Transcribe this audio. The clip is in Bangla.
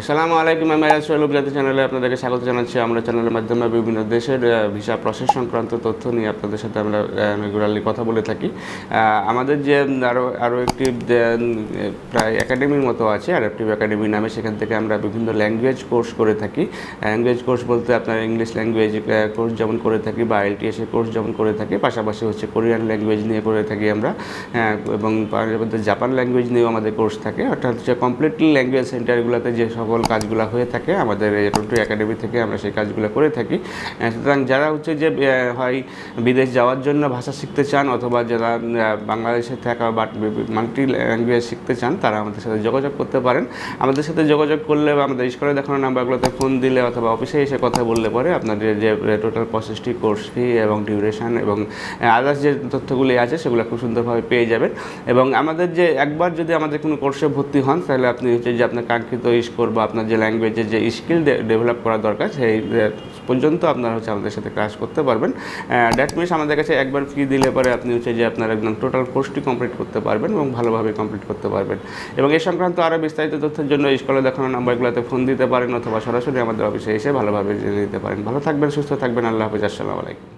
আসসালামু আলাইকুম আমি সোহেল জাতি চ্যানেলে আপনাদেরকে স্বাগত জানাচ্ছি। আমরা চ্যানেলের মাধ্যমে বিভিন্ন দেশের ভিসা প্রসেস সংক্রান্ত তথ্য নিয়ে আপনাদের সাথে আমরা রেগুলারলি কথা বলে থাকি। আমাদের যে আরও আরও একটি প্রায় একাডেমির মতো আছে অ্যাডাপটিভ একাডেমি নামে। সেখান থেকে আমরা বিভিন্ন ল্যাঙ্গুয়েজ কোর্স করে থাকি। ল্যাঙ্গুয়েজ কোর্স বলতে আপনার ইংলিশ ল্যাঙ্গুয়েজ কোর্স যেমন করে থাকি বা আইএলটিএস এর কোর্স যেমন করে থাকি পাশাপাশি হচ্ছে কোরিয়ান ল্যাঙ্গুয়েজ নিয়ে করে থাকি আমরা। হ্যাঁ, এবং জাপান ল্যাঙ্গুয়েজ নিয়েও আমাদের কোর্স থাকে। অর্থাৎ হচ্ছে কমপ্লিটলি ল্যাঙ্গুয়েজ সেন্টারগুলোতে যে সকল কাজগুলো হয়ে থাকে, আমাদের টোটো একাডেমি থেকে আমরা সেই কাজগুলো করে থাকি। সুতরাং যারা হচ্ছে যে হয় বিদেশ যাওয়ার জন্য ভাষা শিখতে চান অথবা যারা বাংলাদেশে থাকা বা মাল্টি ল্যাঙ্গুয়েজ শিখতে চান, তারা আমাদের সাথে যোগাযোগ করতে পারেন। আমাদের সাথে যোগাযোগ করলে বা আমাদের স্কুলে দেখানো নাম্বারগুলোতে ফোন দিলে অথবা অফিসে এসে কথা বললে পরে আপনাদের যে টোটাল প্রসেসটি কোর্স ফি এবং ডিউরেশন এবং আদার্স যে তথ্যগুলি আছে সেগুলো খুব সুন্দরভাবে পেয়ে যাবেন। এবং আমাদের যে, একবার যদি আমাদের কোনো কোর্সে ভর্তি হন, তাহলে আপনি হচ্ছে যে আপনার কাঙ্ক্ষিত স্কোর বা আপনার যে ল্যাঙ্গুয়েজে যে স্কিল ডেভেলপ করা দরকার, সেই পর্যন্ত আপনারা হচ্ছে আমাদের সাথে ক্লাস করতে পারবেন। দ্যাট মিনস আমাদের কাছে একবার ফি দিলে পরে আপনি হচ্ছে যে আপনার একদম টোটাল কোর্সটি কমপ্লিট করতে পারবেন এবং ভালোভাবে কমপ্লিট করতে পারবেন। এবং এই সংক্রান্ত আরও বিস্তারিত তথ্যের জন্য স্কুলে দেখানো নাম্বারগুলোতে ফোন দিতে পারেন অথবা সরাসরি আমাদের অফিসে এসে ভালোভাবে জেনে নিতে পারেন। ভালো থাকবেন, সুস্থ থাকবেন, আল্লাহ হাফিজ, আসসালামু আলাইকুম।